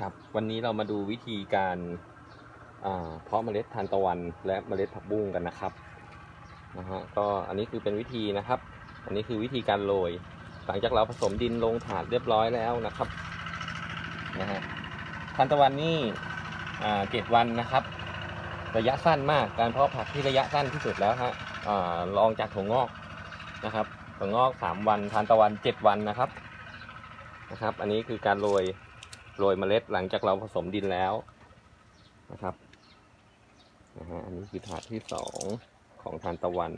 ครับวันนี้เรามาดูวิธีการาเพาะเมล็ดทานตะวันและเมล็ดผักบุ้งกันนะครับนะฮะก็อันนี้คือเป็นวิธีนะครับ อันนี้คือวิธีการโรยหลังจากเราผสมดินลงถาดเรียบร้อยแล้วนะครับนะฮะทานตะวันนี่เจ็ดวันนะครับ ระยะสั้นมากการเพาะผักที่ระยะสั้นที่สุดแล้วฮะลองจากถั่วงอกนะครับถั่วงอกสามวันทานตะวันเจ็ดวันนะครับนะครับ อันนี้คือการโรย โรยเมล็ดหลังจากเราผสมดินแล้วนะครับนะฮะอันนี้คือถาดที่สองของทานตะวัน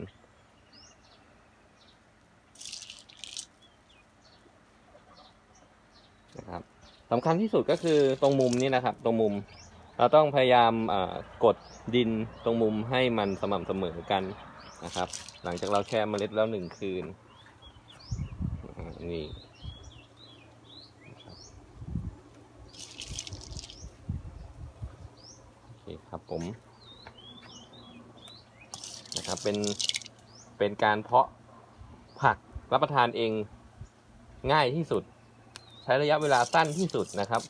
นะครับสำคัญที่สุดก็คือตรงมุมนี้นะครับ ตรงมุม เราต้องพยายามกดดินตรงมุมให้มันสม่ำเสมอกันนะครับ หลังจากเราแช่เมล็ดแล้วหนึ่งคืนนี่ โอเคครับผมนะครับเป็นเป็นการเพาะผักรับประทานเองง่ายที่สุด ใช้ระยะเวลาสั้นที่สุดนะครับ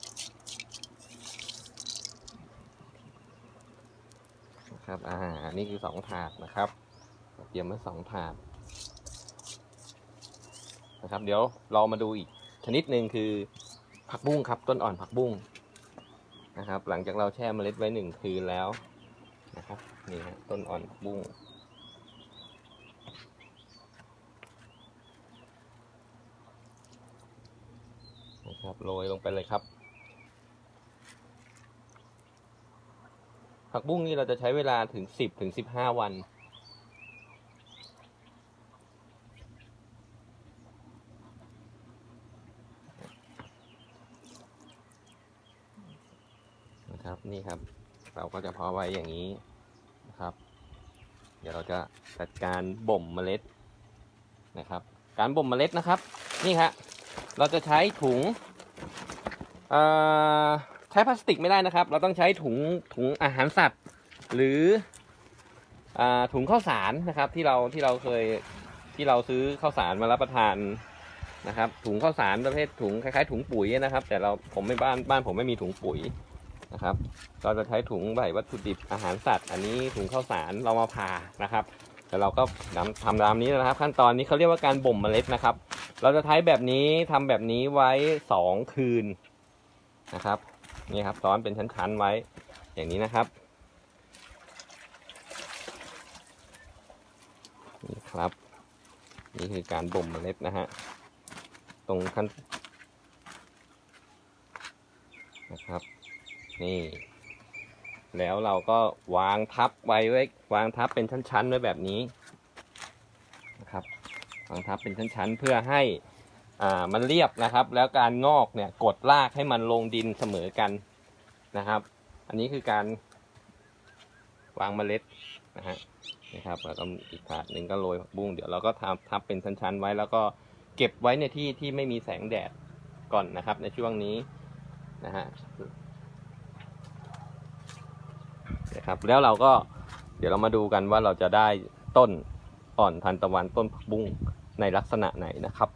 นะครับอ่าอันนี้คือสองถาดนะครับ เตรียมไว้สองถาดนะครับ เดี๋ยวเรามาดูอีกชนิดหนึ่งคือผักบุ้งครับ ต้นอ่อนผักบุ้ง นะครับ หลังจากเราแช่เมล็ดไว้หนึ่งคืนแล้วนะครับนี่ฮะต้นอ่อนผักบุ้งนะครับโรยลงไปเลยครับ ผักบุ้งนี่เราจะใช้เวลาถึงสิบถึงสิบห้าวัน นี่ครับ เราก็จะเพาะไว้อย่างนี้นะครับ เดี๋ยวเราจะจัดการบ่มเมล็ดนะครับ การบ่มเมล็ดนะครับ นี่ฮะเราจะใช้ถุงใช้พลาสติกไม่ได้นะครับ เราต้องใช้ถุงถุงอาหารสัตว์ หรืออถุงข้าวสารนะครับ ที่เราที่เราเคยที่เราซื้อข้าวสารมารับประทานนะครับ ถุงข้าวสารประเภทถุงคล้ายๆถุงปุ๋ยนะครับ แต่เราผมไม่บ้านบ้านผมไม่มีถุงปุ๋ย นะครับเราจะใช้ถุงใส่วัตถุดิบอาหารสัตว์ อันนี้ถุงข้าวสารเรามาผ่านะครับแต่เราก็นำทำตามนี้นะครับ ขั้นตอนนี้เขาเรียกว่าการบ่มเมล็ดนะครับ เราจะใช้แบบนี้ทำแบบนี้ไว้สองคืนนะครับนี่ครับซ้อนเป็นชั้นๆไว้อย่างนี้นะครับนี่ครับ นี่คือการบ่มเมล็ดนะฮะตรงขั้นนะครับ นี่ แล้วเราก็วางทับไว้ไว้ วางทับเป็นชั้นๆไว้แบบนี้นะครับ วางทับเป็นชั้นๆ เพื่อให้อ่ามันเรียบนะครับ แล้วการงอกเนี่ยกดรากให้มันลงดินเสมอกันนะครับ อันนี้คือการวางเมล็ดนะฮะนะครับแล้วก็อีกถาดหนึ่งก็โรยบุ้งเดี๋ยวเราก็ทับทับเป็นชั้นๆไว้ แล้วก็เก็บไว้ในที่ที่ไม่มีแสงแดดก่อนนะครับ ในช่วงนี้นะฮะ นะครับแล้วเราก็เดี๋ยวเรามาดูกันว่าเราจะได้ต้นอ่อนทันตะวันต้นผักบุ้งในลักษณะไหนนะครับ